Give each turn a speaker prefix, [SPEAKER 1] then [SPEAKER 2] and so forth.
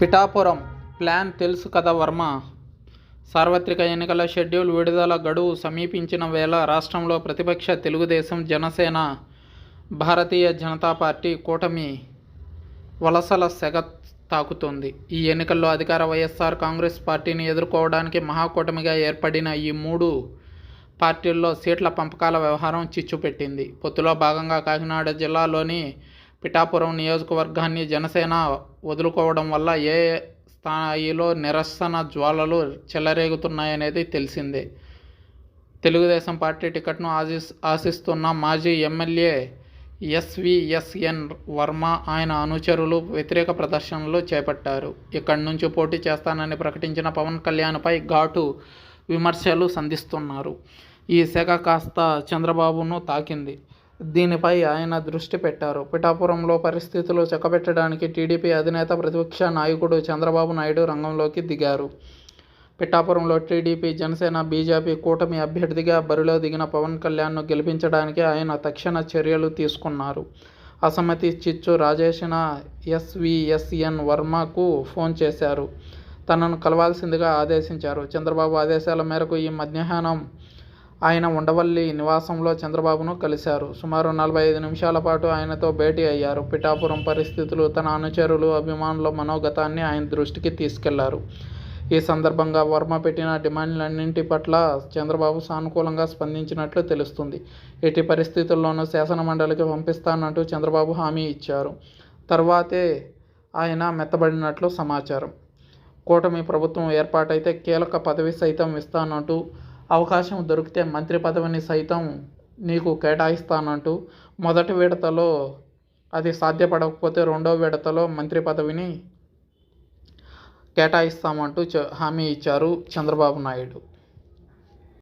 [SPEAKER 1] Pithapuram plan తెలుసు కదా వర్మ? సార్వత్రిక ఎన్నికల షెడ్యూల్ విడుదల గడువు సమీపించిన వేళ రాష్ట్రంలో ప్రతిపక్ష తెలుగుదేశం జనసేన భారతీయ జనతా పార్టీ కూటమి వలసల సెగ తాకుతోంది. ఈ ఎన్నికల్లో అధికార వైఎస్ఆర్ కాంగ్రెస్ పార్టీని ఎదుర్కోవడానికి మహాకూటమిగా ఏర్పడిన ఈ మూడు పార్టీల్లో సీట్ల పంపకాల వ్యవహారం చిచ్చుపెట్టింది. పొత్తులో భాగంగా కాకినాడ జిల్లాలోని పిఠాపురం నియోజకవర్గాన్ని జనసేన వదులుకోవడం వల్ల ఏ స్థాయిలో నిరసన జ్వాలలు చెలరేగుతున్నాయనేది తెలిసిందే. తెలుగుదేశం పార్టీ టికెట్ను ఆశిస్ ఆశిస్తున్న మాజీ ఎమ్మెల్యే ఎస్విఎస్ఎన్ వర్మ ఆయన అనుచరులు వ్యతిరేక ప్రదర్శనలు చేపట్టారు. ఇక్కడి నుంచి పోటీ చేస్తానని ప్రకటించిన పవన్ కళ్యాణ్పై ఘాటు విమర్శలు సంధిస్తున్నారు. ఈ శాఖ కాస్త చంద్రబాబును తాకింది. దీనిపై ఆయన దృష్టి పెట్టారు. పిఠాపురంలో పరిస్థితులు చక్కబెట్టడానికి టీడీపీ అధినేత ప్రతిపక్ష నాయకుడు చంద్రబాబు నాయుడు రంగంలోకి దిగారు. పిఠాపురంలో టీడీపీ జనసేన బీజేపీ కూటమి అభ్యర్థిగా బరిలో దిగిన పవన్ కళ్యాణ్ను గెలిపించడానికి ఆయన తక్షణ చర్యలు తీసుకున్నారు. అసమ్మతి చిచ్చు రాజేషన ఎస్విఎస్ఎన్ వర్మకు ఫోన్ చేశారు. తనను కలవాల్సిందిగా ఆదేశించారు. చంద్రబాబు ఆదేశాల మేరకు ఈ మధ్యాహ్నం ఆయన ఉండవల్లి నివాసంలో చంద్రబాబును కలిశారు. సుమారు నలభై ఐదు నిమిషాల పాటు ఆయనతో భేటీ అయ్యారు. పిఠాపురం పరిస్థితులు తన అనుచరులు అభిమానుల మనోగతాన్ని ఆయన దృష్టికి తీసుకెళ్ళారు. ఈ సందర్భంగా వర్మ పెట్టిన డిమాండ్లన్నింటి పట్ల చంద్రబాబు సానుకూలంగా స్పందించినట్లు తెలుస్తుంది. ఎట్టి పరిస్థితుల్లోనూ శాసనమండలికి పంపిస్తానంటూ చంద్రబాబు హామీ ఇచ్చారు. తర్వాతే ఆయన మెత్తబడినట్లు సమాచారం. కూటమి ప్రభుత్వం ఏర్పాటైతే కీలక పదవి సైతం ఇస్తానంటూ అవకాశం దొరికితే మంత్రి పదవిని సైతం నీకు కేటాయిస్తానంటూ మొదటి విడతలో అది సాధ్యపడకపోతే రెండో విడతలో మంత్రి పదవిని కేటాయిస్తామంటూ హామీ ఇచ్చారు చంద్రబాబు నాయుడు.